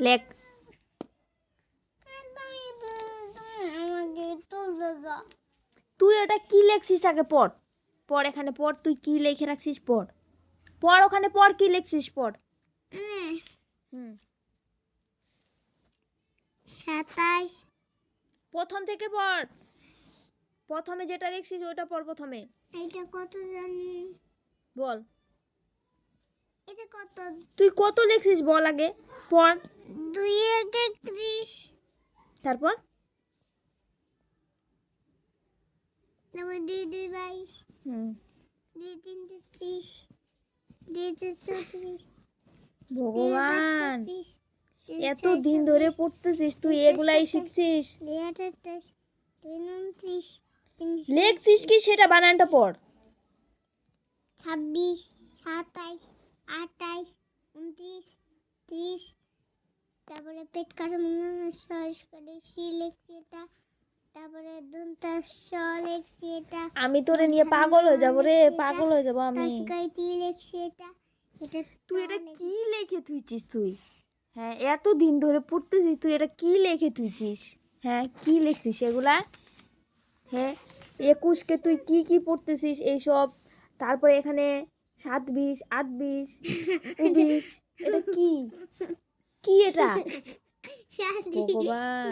লেখ তুই এটা কি লেখছিস আগে পড়। পড় এখানে পড় তুই কি লিখে রাখছিস পড়। পড় ওখানে পড় কি লিখছিস পড়। হুম। সাতাশ। প্রথম থেকে পড়। প্রথমে যেটা লিখছিস ওটা পড় প্রথমে। এটা কত জানি। বল। এটা কত? তুই কত লিখছিস বল আগে। পড়। দুই এক একত্রিশ তারপর? তারপর দুই দুই বাইশ। হুম। দুই তিন তেত্রিশ দুই চার চৌত্রিশ। ভগবান! এত দিন ধরে পড়তেছিস তুই এগুলাই শিখছিস? লিখছিস কি সেটা বানানটা পড়। ছাব্বিশ। পেট কাটা সস করে। সি লেখছি এটা। তারপরে দন্তা স লেখছি এটা। আমি তোরে নিয়ে পাগল হয়ে যাব রে পাগল হয়ে যাব আমি। তাসকাই তি লেখছি এটা। এটা তুই এটা। কি লেখে তুইছিস তুই? হ্যাঁ এত দিন ধরে পড়তেছিস তুই এটা কি লেখে তুইছিস? হ্যাঁ কি লিখছিস এগুলা হ্যাঁ একুশকে তুই কি কি পড়তেছিস এইসব? তারপরে এখানে সাত বিশ আট বিশ এটা কি? কি এটা? শাড়ি ভগবান